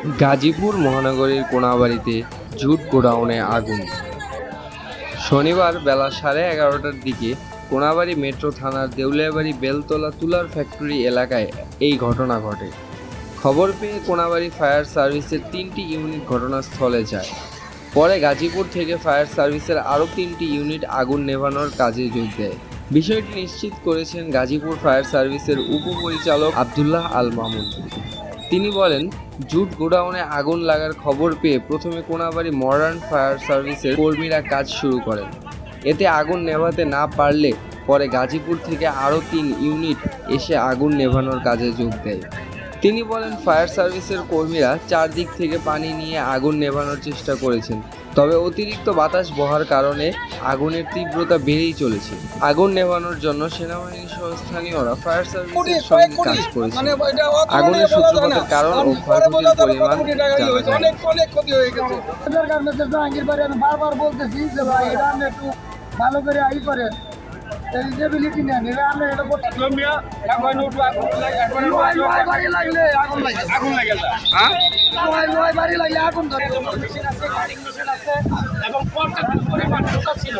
গাজীপুর মহানগরীর কোনাবাড়িতে জুট গোডাউনে আগুন। শনিবার বেলা সাড়ে এগারোটার দিকে কোনাবাড়ি মেট্রো থানার দেউলিয়াবাড়ি বেলতলা তুলার ফ্যাক্টরি এলাকায় এই ঘটনা ঘটে। খবর পেয়ে কোনাবাড়ি ফায়ার সার্ভিসের তিনটি ইউনিট ঘটনাস্থলে যায়। পরে গাজীপুর থেকে ফায়ার সার্ভিসের আরও তিনটি ইউনিট আগুন নেভানোর কাজে যোগ দেয়। বিষয়টি নিশ্চিত করেছেন গাজীপুর ফায়ার সার্ভিসের উপপরিচালক আবদুল্লাহ আল মামুন। তিনি বলেন, জুট গোডাউনে আগুন লাগার খবর পেয়ে প্রথমে কোনাবাড়ি মডার্ন ফায়ার সার্ভিসের কর্মীরা কাজ শুরু করেন। এতে আগুন নেভাতে না পারলে পরে গাজীপুর থেকে আরও তিন ইউনিট এসে আগুন নেভানোর কাজে যোগ দেয়। তিনি বলেন ফায়ার সার্ভিসের কর্মীরা চারদিক থেকে পানি নিয়ে আগুন নেভানোর চেষ্টা করেছেন তবে অতিরিক্ত বাতাস বহার কারণে আগুনের তীব্রতা বেড়েই চলেছে। আগুন নেভানোর জন্য সেনাবাহিনী সহ স্থানীয়রা ফায়ার সার্ভিসের সঙ্গে কাজ করেছে মানে আগুনের সূত্রপাতের কারণ ও ক্ষয়ক্ষতির পরিমাণ হয়ে বারবার বলতেছি যে ভাই একটু ভালো করে আই করেন এলিজিবিলিটি নেন এটা আপনি এটা করতে লোহাই লোহাই বাড়ি লাগলে আগুন লাগে। আগুন লাগে হ্যাঁ? লোহাই লোহাই বাড়ি লাগলে আগুন ধরে। এবং পর্যাপ্ত পরিমাণ ছিল।